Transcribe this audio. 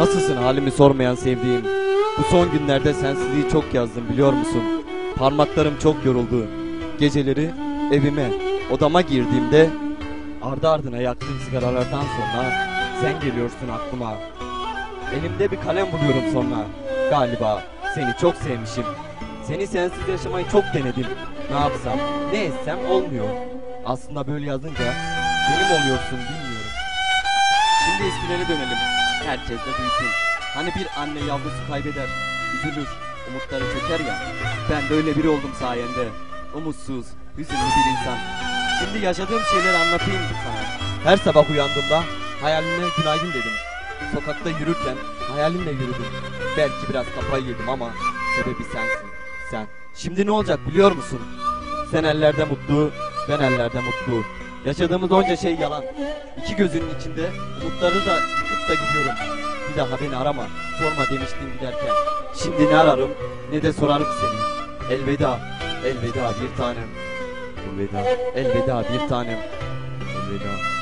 Nasılsın halimi sormayan sevdiğim? Bu son günlerde sensizliği çok yazdım biliyor musun? Parmaklarım çok yoruldu. Geceleri evime, odama girdiğimde ardı ardına yaktığım sigaralardan sonra sen geliyorsun aklıma. Elimde bir kalem buluyorum sonra. Galiba seni çok sevmişim. Seni sensiz yaşamayı çok denedim. Ne yapsam, ne etsem olmuyor. Aslında böyle yazınca benim oluyorsun bilmiyorum. Şimdi eskilere dönelim. Herkes de duysun. Hani bir anne yavrusu kaybeder, üzülür, umutları çöker ya. Ben de öyle biri oldum sayende. Umutsuz, hüzünlü bir insan. Şimdi yaşadığım şeyleri anlatayım sana. Her sabah uyandığımda hayaline günaydın dedim. Sokakta yürürken hayalimle yürüdüm. Belki biraz kafayı yedim ama sebebi sensin. Sen. Şimdi ne olacak biliyor musun? Sen ellerde mutlu, ben ellerde mutlu. Yaşadığımız onca şey yalan. İki gözünün içinde umutları da yıkıp da gidiyorum. Bir daha beni arama, sorma demiştin giderken. Şimdi ne ararım ne de sorarım seni. Elveda, elveda bir tanem. Elveda, elveda bir tanem. Elveda.